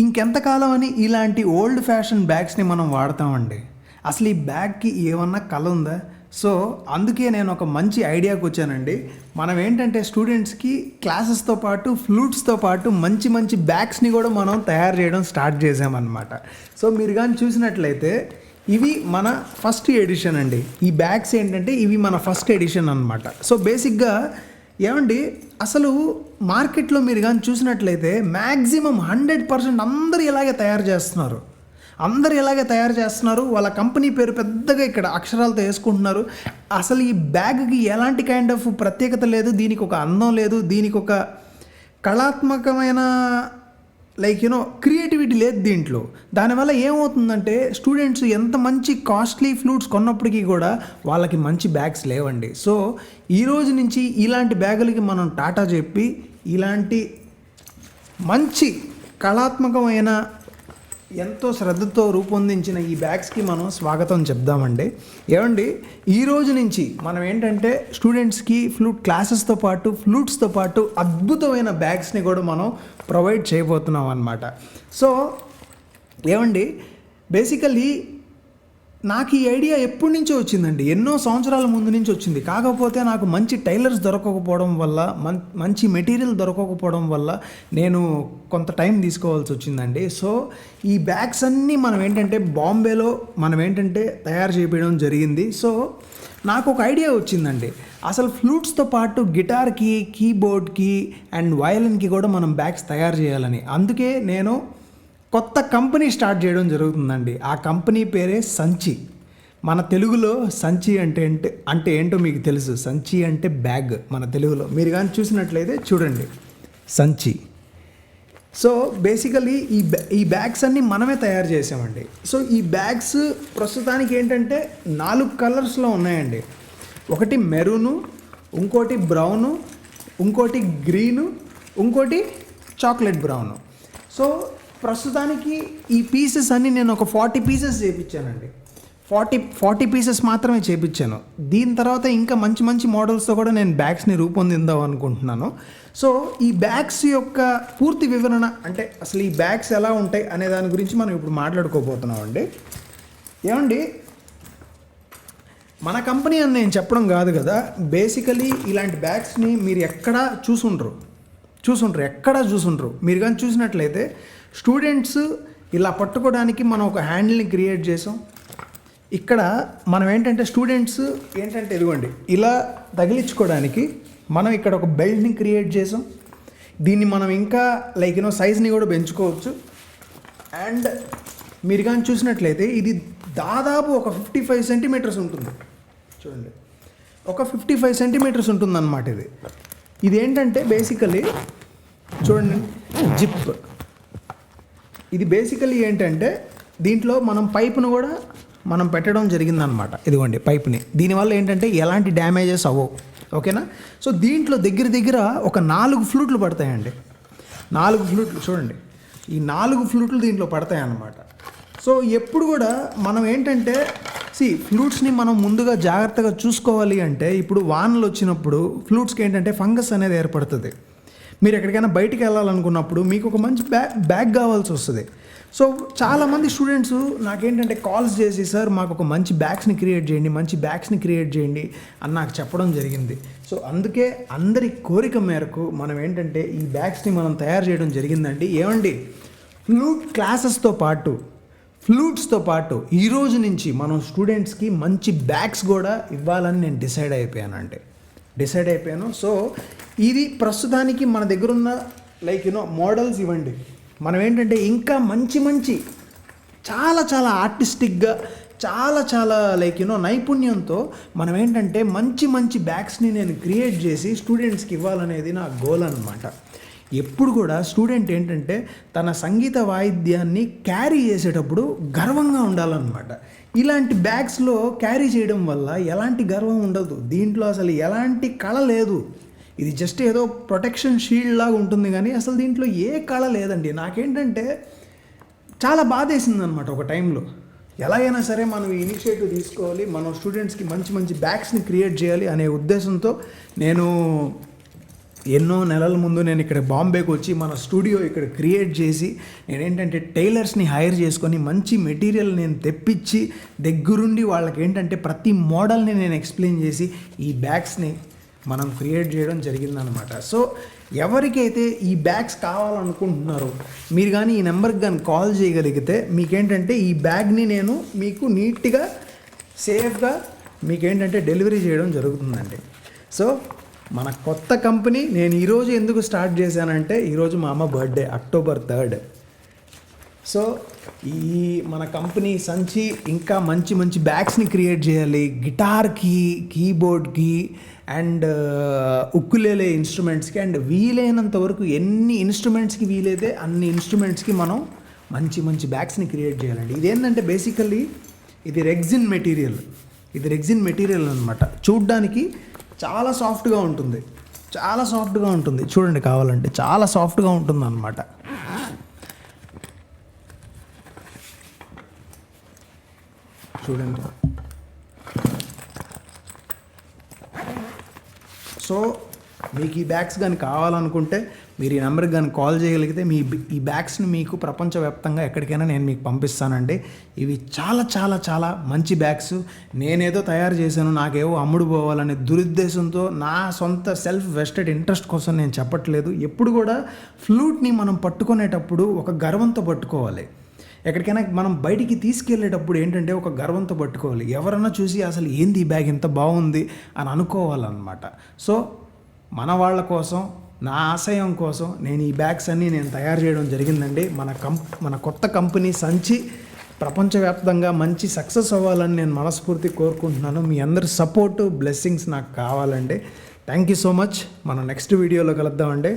ఇంకెంతకాలం అని ఇలాంటి ఓల్డ్ ఫ్యాషన్ బ్యాగ్స్ని మనం వాడతామండి. అసలు ఈ బ్యాగ్కి ఏమన్నా కళ ఉందా? సో అందుకే నేను ఒక మంచి ఐడియాకి వచ్చానండి. మనం ఏంటంటే స్టూడెంట్స్కి క్లాసెస్తో పాటు ఫ్లూట్స్తో పాటు మంచి మంచి బ్యాగ్స్ని కూడా మనం తయారు చేయడం స్టార్ట్ చేసామన్నమాట. సో మీరు కానీ చూసినట్లయితే ఇవి మన ఫస్ట్ ఎడిషన్ అండి. ఈ బ్యాగ్స్ ఏంటంటే ఇవి మన ఫస్ట్ ఎడిషన్ అన్నమాట. సో బేసిక్గా ఏమండి? అసలు మార్కెట్లో మీరు కానీ చూసినట్లయితే మ్యాక్సిమం హండ్రెడ్ పర్సెంట్ అందరూ ఇలాగే తయారు చేస్తున్నారు. అందరు ఇలాగే తయారు చేస్తున్నారు. వాళ్ళ కంపెనీ పేరు పెద్దగా ఇక్కడ అక్షరాలతో వేసుకుంటున్నారు. అసలు ఈ బ్యాగ్కి ఎలాంటి కైండ్ ఆఫ్ ప్రత్యేకత లేదు. దీనికి ఒక అందం లేదు. దీనికి ఒక కళాత్మకమైన లైక్ యూనో క్రియేటివిటీ లేదు దీంట్లో. దానివల్ల ఏమవుతుందంటే స్టూడెంట్స్ ఎంత మంచి కాస్ట్లీ ఫ్లూట్స్ కొన్నప్పటికీ కూడా వాళ్ళకి మంచి బ్యాగ్స్ లేవండి. సో ఈ రోజు నుంచి ఇలాంటి బ్యాగులకి మనం టాటా చెప్పి ఇలాంటి మంచి కళాత్మకమైన ఎంతో శ్రద్ధతో రూపొందించిన ఈ బ్యాగ్స్కి మనం స్వాగతం చెప్దామండి. ఏమండి ఈ రోజు నుంచి మనం ఏంటంటే స్టూడెంట్స్కి ఫ్లూట్ క్లాసెస్తో పాటు ఫ్లూట్స్తో పాటు అద్భుతమైన బ్యాగ్స్ని కూడా మనం ప్రొవైడ్ చేయబోతున్నాం అనమాట సో ఏమండి బేసికలీ నాకు ఈ ఐడియా ఎప్పటి నుంచో వచ్చిందండి. ఎన్నో సంవత్సరాల ముందు నుంచి వచ్చింది. కాకపోతే నాకు మంచి టైలర్స్ దొరకకపోవడం వల్ల మన్ మంచి మెటీరియల్ దొరకకపోవడం వల్ల నేను కొంత టైం తీసుకోవాల్సి వచ్చిందండి. సో ఈ బ్యాగ్స్ అన్నీ మనం ఏంటంటే బాంబేలో మనం ఏంటంటే తయారు చేయడం జరిగింది. సో నాకు ఒక ఐడియా వచ్చిందండి. అసలు ఫ్లూట్స్తో పాటు గిటార్కి కీబోర్డ్కి అండ్ వయలిన్కి కూడా మనం బ్యాగ్స్ తయారు చేయాలని. అందుకే నేను కొత్త కంపెనీ స్టార్ట్ చేయడం జరుగుతుందండి. ఆ కంపెనీ పేరే సంచి. మన తెలుగులో సంచి అంటే ఏంటి అంటే ఏంటో మీకు తెలుసు. సంచి అంటే బ్యాగ్ మన తెలుగులో. మీరు కానీ చూసినట్లయితే చూడండి. సంచి. సో బేసికలీ ఈ ఈ బ్యాగ్స్ అన్నీ మనమే తయారు చేసామండి. సో ఈ బ్యాగ్స్ ప్రస్తుతానికి ఏంటంటే నాలుగు కలర్స్లో ఉన్నాయండి. ఒకటి మెరూను ఇంకోటి బ్రౌను ఇంకోటి గ్రీను ఇంకోటి చాక్లెట్ బ్రౌను. సో ప్రస్తుతానికి ఈ పీసెస్ అన్నీ నేను ఒక ఫార్టీ పీసెస్ చేయించానండి ఫార్టీ ఫార్టీ పీసెస్ మాత్రమే చేయించాను దీని తర్వాత ఇంకా మంచి మంచి మోడల్స్తో కూడా నేను బ్యాగ్స్ని రూపొందిద్దాం అనుకుంటున్నాను. సో ఈ బ్యాగ్స్ యొక్క పూర్తి వివరణ అంటే అసలు ఈ బ్యాగ్స్ ఎలా ఉంటాయి అనే దాని గురించి మనం ఇప్పుడు మాట్లాడుకోబోతున్నాం అండి ఏమండి? మన కంపెనీ అని నేను చెప్పడం కాదు కదా. బేసికలీ ఇలాంటి బ్యాగ్స్ని మీరు ఎక్కడా చూసుండ్రు. చూసుండ్రు ఎక్కడా చూసుండ్రు. మీరు కానీ చూసినట్లయితే స్టూడెంట్స్ ఇలా పట్టుకోవడానికి మనం ఒక హ్యాండిల్ని క్రియేట్ చేసాం. ఇక్కడ మనం ఏంటంటే స్టూడెంట్స్ ఏంటంటే ఇదిగోండి ఇలా తగిలించుకోవడానికి మనం ఇక్కడ ఒక బెల్ట్ని క్రియేట్ చేసాం. దీన్ని మనం ఇంకా లైక్ యూనో సైజ్ని కూడా పెంచుకోవచ్చు. అండ్ మీరు కానీ చూసినట్లయితే ఇది దాదాపు ఒక ఫిఫ్టీ ఫైవ్ సెంటీమీటర్స్ ఉంటుంది. చూడండి ఒక ఫిఫ్టీ ఫైవ్ సెంటీమీటర్స్ ఉంటుందన్నమాట ఇది. ఇది ఏంటంటే బేసికలీ చూడండి. జిప్ ఇది బేసికలీ ఏంటంటే దీంట్లో మనం పైపును కూడా మనం పెట్టడం జరిగిందనమాట ఇదిగోండి పైప్ని. దీనివల్ల ఏంటంటే ఎలాంటి డ్యామేజెస్ అవ్వవు. ఓకేనా? సో దీంట్లో దగ్గర దగ్గర ఒక నాలుగు ఫ్లూట్లు పడతాయండి. నాలుగు ఫ్లూట్లు చూడండి. ఈ నాలుగు ఫ్లూట్లు దీంట్లో పడతాయి అన్నమాట సో ఎప్పుడు కూడా మనం ఏంటంటే సి ఫ్లూట్స్ని మనం ముందుగా జాగ్రత్తగా చూసుకోవాలి అంటే ఇప్పుడు వానలు వచ్చినప్పుడు ఫ్లూట్స్కి ఏంటంటే ఫంగస్ అనేది ఏర్పడుతుంది. మీరు ఎక్కడికైనా బయటికి వెళ్ళాలనుకున్నప్పుడు మీకు ఒక మంచి బ్యాగ్ బ్యాగ్ కావాల్సి వస్తుంది. సో చాలామంది స్టూడెంట్స్ నాకేంటంటే కాల్స్ చేసి సార్ మాకు ఒక మంచి బ్యాగ్స్ని క్రియేట్ చేయండి మంచి బ్యాగ్స్ని క్రియేట్ చేయండి అని నాకు చెప్పడం జరిగింది. సో అందుకే అందరి కోరిక మేరకు మనం ఏంటంటే ఈ బ్యాగ్స్ని మనం తయారు చేయడం జరిగిందండి. ఏమండి? ఫ్లూట్ క్లాసెస్తో పాటు ఫ్లూట్స్తో పాటు ఈ రోజు నుంచి మనం స్టూడెంట్స్కి మంచి బ్యాగ్స్ కూడా ఇవ్వాలని నేను డిసైడ్ అయిపోయానంటే డిసైడ్ అయిపోయాను. సో ఇది ప్రస్తుతానికి మన దగ్గర ఉన్న లైక్ యూనో మోడల్స్ ఇవ్వండి. మనం ఏంటంటే ఇంకా మంచి మంచి చాలా చాలా ఆర్టిస్టిక్గా చాలా చాలా లైక్ యూనో నైపుణ్యంతో మనం ఏంటంటే మంచి మంచి బ్యాగ్స్ని నేను క్రియేట్ చేసి స్టూడెంట్స్కి ఇవ్వాలనేది నా గోల్ అనమాట ఎప్పుడు కూడా స్టూడెంట్ ఏంటంటే తన సంగీత వాయిద్యాన్ని క్యారీ చేసేటప్పుడు గర్వంగా ఉండాలన్నమాట. ఇలాంటి బ్యాగ్స్లో క్యారీ చేయడం వల్ల ఎలాంటి గర్వం ఉండదు. దీంట్లో అసలు ఎలాంటి కళ లేదు. ఇది జస్ట్ ఏదో ప్రొటెక్షన్ షీల్డ్ లాగా ఉంటుంది కానీ అసలు దీంట్లో ఏ కళ లేదండి. నాకేంటంటే చాలా బాధేసింది అనమాట ఒక టైంలో. ఎలాగైనా సరే మనం ఈ ఇనిషియేటివ్ తీసుకోవాలి. మనం స్టూడెంట్స్కి మంచి మంచి బ్యాగ్స్ని క్రియేట్ చేయాలి అనే ఉద్దేశంతో నేను ఎన్నో నెలల ముందు నేను ఇక్కడ బాంబేకి వచ్చి మన స్టూడియో ఇక్కడ క్రియేట్ చేసి నేనేంటంటే టైలర్స్ని హైర్ చేసుకొని మంచి మెటీరియల్ నేను తెప్పించి దగ్గరుండి వాళ్ళకి ఏంటంటే ప్రతి మోడల్ని నేను ఎక్స్ప్లెయిన్ చేసి ఈ బ్యాగ్స్ని మనం క్రియేట్ చేయడం జరిగిందనమాట సో ఎవరికైతే ఈ బ్యాగ్స్ కావాలనుకుంటున్నారో మీరు కానీ ఈ నెంబర్కి కానీ కాల్ చేయగలిగితే మీకేంటంటే ఈ బ్యాగ్ని నేను మీకు నీట్గా సేఫ్గా మీకేంటంటే డెలివరీ చేయడం జరుగుతుందండి. సో మన కొత్త కంపెనీ నేను ఈరోజు ఎందుకు స్టార్ట్ చేశానంటే ఈరోజు మా అమ్మ బర్త్డే అక్టోబర్ థర్డ్. సో ఈ మన కంపెనీ సంచి ఇంకా మంచి మంచి బ్యాగ్స్ని క్రియేట్ చేయాలి. గిటార్కి కీబోర్డ్కి అండ్ ఉక్కులేలే ఇన్స్ట్రుమెంట్స్కి అండ్ వీలైనంత వరకు ఎన్ని ఇన్స్ట్రుమెంట్స్కి వీలైతే అన్ని ఇన్స్ట్రుమెంట్స్కి మనం మంచి మంచి బ్యాగ్స్ని క్రియేట్ చేయాలండి. ఇదేంటంటే బేసికల్లీ ఇది రెగ్జిన్ మెటీరియల్. ఇది రెగ్జిన్ మెటీరియల్ అనమాట చూడ్డానికి చాలా సాఫ్ట్గా ఉంటుంది. చాలా సాఫ్ట్గా ఉంటుంది. చూడండి కావాలంటే చాలా సాఫ్ట్గా ఉంటుంది అనమాట చూడండి. సో మీకు ఈ బ్యాగ్స్ కానీ కావాలనుకుంటే మీరు ఈ నెంబర్కి కానీ కాల్ చేయగలిగితే మీ ఈ బ్యాగ్స్ని మీకు ప్రపంచవ్యాప్తంగా ఎక్కడికైనా నేను మీకు పంపిస్తానండి. ఇవి చాలా చాలా చాలా మంచి బ్యాగ్స్ నేనేదో తయారు చేశాను నాకేవో అమ్ముడు పోవాలనే దురుద్దేశంతో నా సొంత సెల్ఫ్ వెస్టెడ్ ఇంట్రెస్ట్ కోసం నేను చెప్పట్లేదు. ఎప్పుడు కూడా ఫ్లూట్ని మనం పట్టుకునేటప్పుడు ఒక గర్వంతో పట్టుకోవాలి. ఎక్కడికైనా మనం బయటికి తీసుకెళ్ళేటప్పుడు ఏంటంటే ఒక గర్వంతో పట్టుకోవాలి. ఎవరన్నా చూసి అసలు ఏంది ఈ బ్యాగ్ ఇంత బాగుంది అని అనుకోవాలన్నమాట. సో మన వాళ్ళ కోసం నా ఆశయం కోసం నేను ఈ బ్యాగ్స్ అన్నీ నేను తయారు చేయడం జరిగిందండి. మన కం మన కొత్త కంపెనీ సంచి ప్రపంచవ్యాప్తంగా మంచి సక్సెస్ అవ్వాలని నేను మనస్ఫూర్తి కోరుకుంటున్నాను. మీ అందరి సపోర్టు బ్లెస్సింగ్స్ నాకు కావాలండి. థ్యాంక్ యూ సో మచ్ మనం నెక్స్ట్ వీడియోలో కలుద్దామండి.